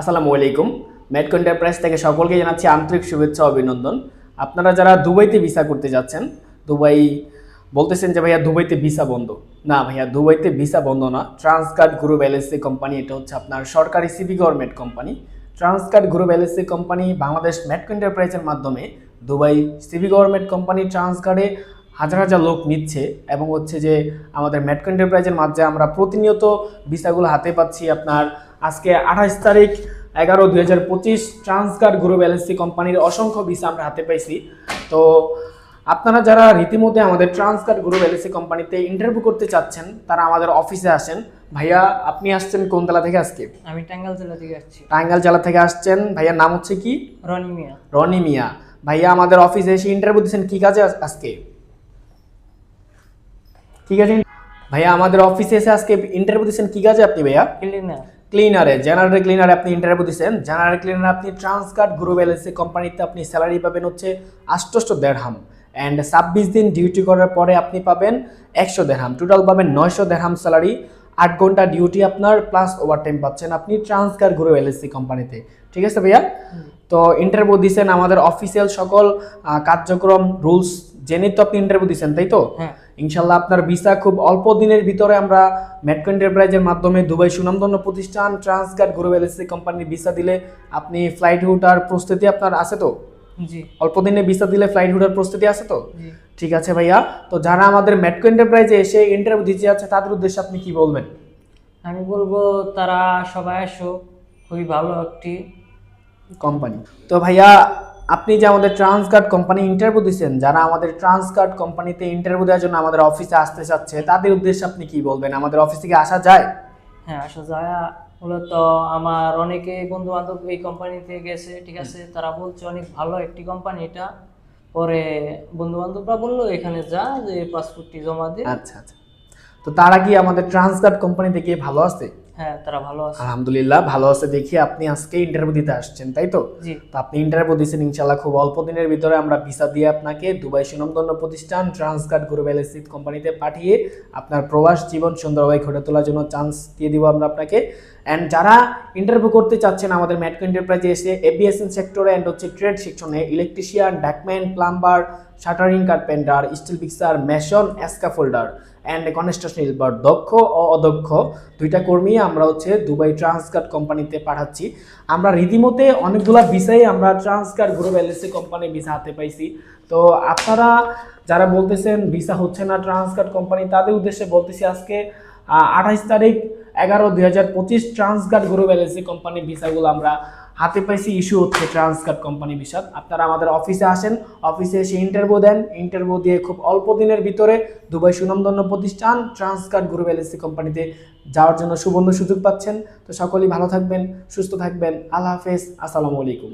আসসালামু আলাইকুম। মেটকো এন্টারপ্রাইজ থেকে সকলকে জানাচ্ছি আন্তরিক শুভেচ্ছা অভিনন্দন। আপনারা যারা দুবাইতে ভিসা করতে যাচ্ছেন, দুবাই বলতেছেন যে, ভাইয়া, দুবাইতে ভিসা বন্ধ। না, ভাইয়া, দুবাইতে ভিসা বন্ধ না। ট্রান্সকার্ড গ্রুপ এলএসসি কোম্পানি এটা হচ্ছে আপনার সরকারি CB government company Transcard group LSC company Bangladesh Metco এন্টারপ্রাইজের মাধ্যমে দুবাই সিবি গভর্নমেন্ট কোম্পানি ট্রান্সকার্ডে হাজার হাজার লোক নিচ্ছে এবং হচ্ছে যে, আমাদের মেটকো এন্টারপ্রাইজের মাধ্যমে আমরা প্রতিনিয়ত ভিসাগুলো হাতে পাচ্ছি আপনার আজকে আঠাশ তারিখ এগারো দুই হাজার পঁচিশ ট্রান্সকার্ড গ্রুপ এলএসসি কোম্পানির অসংখ্য ভিসা আমরা হাতে পাইছি। তো আপনারা যারা রীতিমতো আমাদের ট্রান্সকার্ড গ্রুপ এলএসসি কোম্পানিতে ইন্টারভিউ করতে চাচ্ছেন তারা আমাদের অফিসে আসেন। ভাইয়া আপনি আসছেন কোন জেলা থেকে আজকে? আমি টাঙ্গাল জেলা থেকে আসছি। টাঙ্গাইল জেলা থেকে আসছেন। ভাইয়ার নাম হচ্ছে কি? রনি মিয়া। রনি মিয়া। ভাইয়া আমাদের অফিসে এসে ইন্টারভিউ দিচ্ছেন কি কাজে আজকে? ঠিক আছে। ভাইয়া আমাদের অফিসে এসে আজকে ইন্টারভিউ দিচ্ছেন কি কাজে আপনি ভাইয়া? ক্লিনার ক্লিনারে জেনারেল ক্লিনারে আপনি ইন্টারভিউ দিচ্ছেন জেনারেল ক্লিনারে আপনি ট্রান্সকার্ড গ্রুপ এলএসসি কোম্পানিতে আপনি স্যালারি পাবেন হচ্ছে আষ্টষ্ট দেড়হাম অ্যান্ড ছাব্বিশ দিন ডিউটি করার পরে আপনি পাবেন একশো দেড়হাম টোটাল পাবেন নয়শো দেড়হাম স্যালারি আট ঘণ্টা ডিউটি আপনার প্লাস ওভারটাইম পাচ্ছেন আপনি ট্রান্সকার গ্রুপ এলএসসি কোম্পানিতে ঠিক আছে ভাইয়া? তো ইন্টারভিউ দিচ্ছেন আমাদের অফিসিয়াল সকল কার্যক্রম রুলস জেনে তো আপনি ইন্টারভিউ দিচ্ছেন তাই তো? হ্যাঁ। ইনশাল্লাহ আপনার ভিসা খুব অল্প দিনের ভিতরে আমরা মেট্রো এন্টারপ্রাইজের মাধ্যমে দুবাই সুনামধন্য প্রতিষ্ঠান ট্রান্সগার্ড গ্রুপ এলএসসি কোম্পানির ভিসা দিলে আপনি ফ্লাইট উঠার প্রস্তুতি আপনার আছে তো? জি। অল্প দিনে ভিসা দিলে ফ্লাইট উঠার প্রস্তুতি আছে তো? ঠিক আছে ভাইয়া তো যারা আমাদের মেট্রো এন্টারপ্রাইজে এসে ইন্টারভিউ দিতে যাচ্ছে তাদের উদ্দেশ্যে আপনি কি বলবেন? আমি বলব তারা সবাই আসো খুবই ভালো একটি কোম্পানি। তো ভাইয়া আপনি যে আমাদের ট্রান্সগার্ড কোম্পানি ইন্টারভিউ দিচ্ছেন যারা আমাদের ট্রান্সগার্ড কোম্পানিতে ইন্টারভিউ দেওয়ার জন্য আমাদের অফিসে আসতে চাচ্ছে তাদের উদ্দেশ্যে আপনি কি বলবেন? আমাদের অফিসে কি আসা যায়? হ্যাঁ আসা যায়। মূলত আমার অনেকে বন্ধু বান্ধব এই কোম্পানিতে গেছে ঠিক আছে? তারা বলছে অনেক ভালো একটি কোম্পানি এটা। পরে বন্ধু বান্ধবরা বলল এখানে যা যে পাসপোর্টটি জমা দে। আচ্ছা আচ্ছা। তো তারা কি আমাদের ট্রান্সগার্ড কোম্পানিতে গিয়ে ভালো আছে? হ্যাঁ তারা ভালো আছে। আলহামদুলিল্লাহ ভালো আছে দেখি আপনি আজকে ইন্টারভিউ দিতে আসছেন তাই তো? আপনি ইন্টারভিউ দিয়েছেন ইনশাল্লাহ খুব অল্প দিনের ভিতরে আমরা ভিসা দিয়ে আপনাকে দুবাই সুনামধন্য প্রতিষ্ঠান ট্রান্সগার্ড গ্রুপ এলএসসি কোম্পানিতে পাঠিয়ে আপনার প্রবাস জীবন সুন্দরভাবে ঘটে তোলার জন্য চান্স দিয়ে দিব আমরা আপনাকে। অ্যান্ড যারা ইন্টারভিউ করতে চাচ্ছেন আমাদের ম্যাটকো এন্টারপ্রাইজে এসে এবিএসএন সেক্টরে অ্যান্ড হচ্ছে ট্রেড সেকশনে electrician ductman plumber shuttering carpenter steel fixer mason scaffolder and construction helper দক্ষ ও অদক্ষ। দুইটা কর্মী আমরা হচ্ছে দুবাই ট্রান্সকার্ড কোম্পানিতে পাঠাচ্ছি। আমরা রীতিমতে অনেকগুলো ভিসাই আমরা Transcard group LSC company visa হাতে পাইছি। তো আপনারা যারা বলতেছেন ভিসা হচ্ছে না ট্রান্সকার্ড কোম্পানি, তাদের উদ্দেশ্যে বলতেছি আজকে আঠাইশ তারিখ এগারো দুই হাজার পঁচিশ ট্রান্সগার্ড গ্রুপ এলএসসি কোম্পানির ভিসাগুলো আমরা হাতে পাইছি ইস্যু হচ্ছে ট্রান্সকার্ড কোম্পানি ভিসা আপনারা আমাদের অফিসে আসেন অফিসে এসে ইন্টারভিউ দেন। ইন্টারভিউ দিয়ে খুব অল্প দিনের ভিতরে দুবাই সুনামধন্য প্রতিষ্ঠান ট্রান্সকার্ড গ্রুপ এলএসসি কোম্পানিতে যাওয়ার জন্য সুবর্ণ সুযোগ পাচ্ছেন। তো সকলেই ভালো থাকবেন, সুস্থ থাকবেন। আল্লাহ হাফেজ, আসসালামু আলাইকুম।